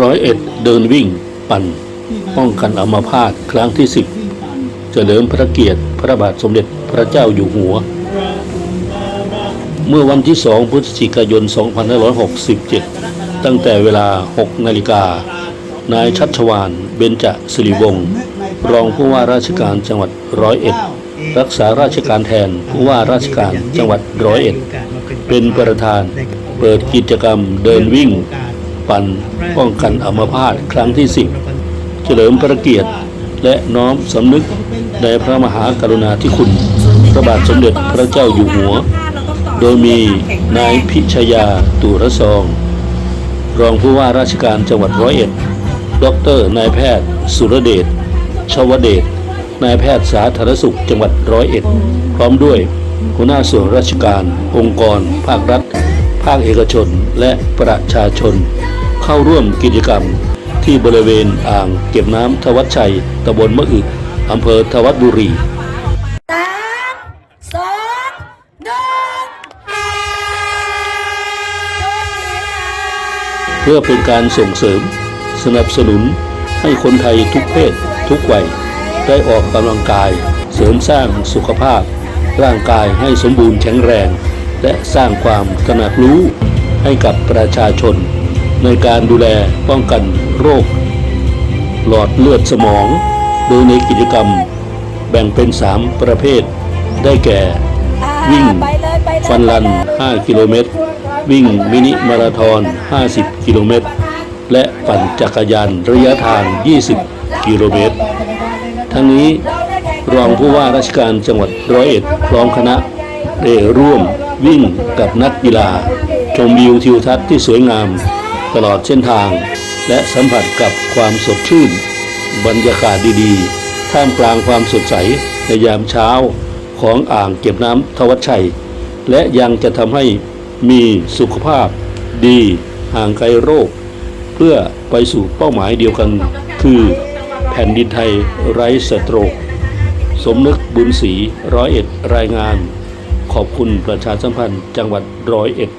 ร้อยเอ็ดเดินวิ่ง ปั่น ป้องกันอัมพาตครั้งที่สิบเฉลิมพระเกียรติพระบาทสมเด็จพระเจ้าอยู่หัว เมื่อวันที่2พฤศจิกายน 2567 ตั้งแต่เวลา 6 นาฬิกา นายชัชวานเบญจสิริวงศ์รองผู้ว่าราชการจังหวัดร้อยเอ็ดรักษาราชการแทนผู้ว่าราชการจังหวัดร้อยเอ็ดเป็นประธาน เปิดกิจกรรมเดินวิ่ง ปั่นป้องกันอัมพาตครั้งที่10เฉลิมพระเกียรติ และน้อมสำนึกในพระมหากรุณาธิคุณ พระบาทสมเด็จพระเจ้าอยู่หัว โดยมีนายพิชยาตุรซอง รองผู้ว่าราชการจังหวัดร้อยเอ็ดดรนายแพทย์ สุรเดชชวเดชนายแพทย์สาธารณสุขจังหวัดร้อยเอ็ด พร้อมด้วยหัวหน้าส่วนราชการ องค์กร ภาครัฐ ภาคเอกชน และประชาชน เข้าร่วมกิจกรรม ที่บริเวณอ่างเก็บน้ำทวัชชัยตำบลมะอึอำเภอทวัดบุรีสามสองหนึ่งเพื่อเป็นการส่งเสริม สนับสนุนให้คนไทยทุกเพศทุกวัยได้ออกกำลังกายเสริมสร้างสุขภาพ ร่างกายให้สมบูรณ์แข็งแรง และสร้างความตระหนักรู้ให้กับประชาชน ในการดูแลป้องกันโรค หลอดเลือดสมอง โดยในกิจกรรมแบ่งเป็น 3 ประเภท ได้แก่ วิ่งฟันรัน 5 กิโลเมตร วิ่งมินิมาราธอน 50 กิโลเมตร และปั่นจักรยานระยะทาง 20 กิโลเมตร ทั้งนี้รองผู้ว่าราชการจังหวัดร้อยเอ็ดพร้อมคณะได้ร่วมวิ่งกับนักกีฬาชมวิวทิวทัศน์ที่สวยงาม ตลอดเส้นทาง และสัมผัสกับความสดชื่น บรรยากาศดีๆ ท่ามกลางความสดใสในยามเช้าของอ่างเก็บน้ำทวัชชัย และยังจะทำให้มีสุขภาพดีห่างไกลโรค เพื่อไปสู่เป้าหมายเดียวกัน คือแผ่นดินไทยไร้สโตรก สมนึกบุญศรีร้อยเอ็ดรายงาน ขอบคุณประชาสัมพันธ์จังหวัดร้อยเอ็ด